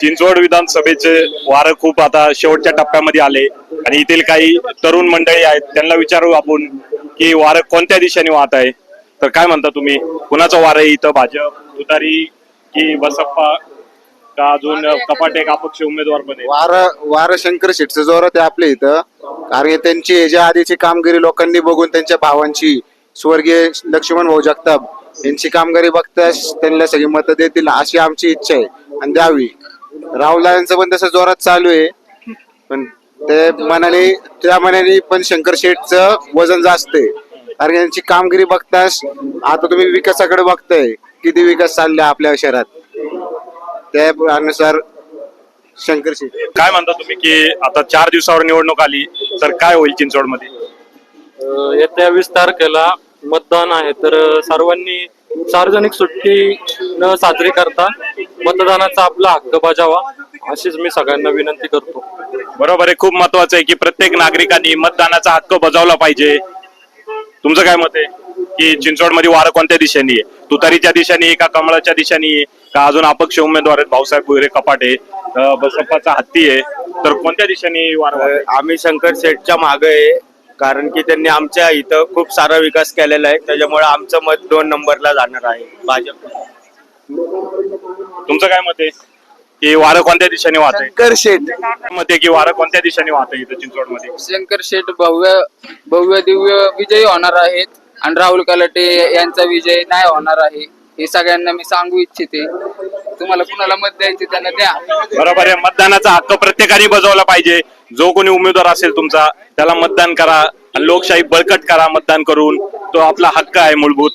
चिंचवड विधानसभेचे वारं खूप आता शेवटच्या टप्प्यामध्ये आले. आणि येथील काही तरुण मंडळी आहेत त्यांना विचारू आपण की वारं कोणत्या दिशेने वाहत आहे? तर काय म्हणता तुम्ही? कुणाचं वारं आहे इथं? भाजप तुतारी की बसप्पा? का अजून कपाटे का अपक्ष उमेदवार पण आहे वार वार शंकर शेटचं जोरात आहे आपल्या इथं. कारण त्यांची याच्या आधीची कामगिरी लोकांनी बघून त्यांच्या भावांची स्वर्गीय लक्ष्मण भाऊ जगताप यांची कामगिरी बघताच त्यांना सगळी मतं देतील अशी आमची इच्छा आहे. आणि द्यावी. राहुलांचं पण तसं जोरात चालू आहे. पण ते मनाने त्या मनाने पण शंकर शेठचं वजन जास्त आहे कारण यांची कामगिरी बघताच आता तुम्ही विकासाकडे बघताय किती विकास चालले आपल्या शहरात. त्यानुसार शंकर शेठ. काय म्हणता तुम्ही की आता चार दिवसावर निवडणूक आली तर काय होईल चिंचवडमध्ये? अ, येत्या वीस तारखेला मतदान आहे तर सर्वांनी सार्वजनिक सुट्टी न साजरी करता मतदानाचा आपला हक्क बजावा अशीच मी सगळ्यांना विनंती करतो. बरोबर आहे खूप महत्वाचं आहे की प्रत्येक नागरिकांनी मतदानाचा हक्क बजावला पाहिजे. तुमचं काय मत आहे? की चिंचवडमध्ये वारं कोणत्या दिशेने आहे? तुतारीच्या दिशेने आहे का कमळाच्या दिशेने आहे? का अजून अपक्ष उमेदवार आहेत? भाऊसाहेब वगैरे कपाटे अं, बसप्पाचा हत्ती आहे. तर कोणत्या दिशेने वारं? आम्ही शंकर शेठच्या मागे आहे कारण की त्यांनी आमच्या इथं खूप सारा विकास केलेला आहे. त्याच्यामुळे आमचं मत दोन नंबरला जाणार आहे भाजप तुमचं काय मत आहे? की वारं कोणत्या दिशेने वाहत आहे शंकर शेठ. मत आहे की वारं कोणत्या दिशेने वाहत आहे इथं चिंचवडमध्ये? शंकर शेठ भव्य भव्य दिव्य विजयी होणार आहेत आणि राहुल कलाटे यांचा विजय नाही होणार आहे. हे सगळ्यांना मी सांगू इच्छिते. तुम्हाला कुणाला मत द्यायचे त्यांना द्या. बरोबर आहे. मतदानाचा हक्क प्रत्येकाने बजावला पाहिजे. जो कोणी उमेदवार असेल तुमचा त्याला मतदान करा आणि लोकशाही बळकट करा मतदान करून. तो आपला हक्क आहे मूलभूत.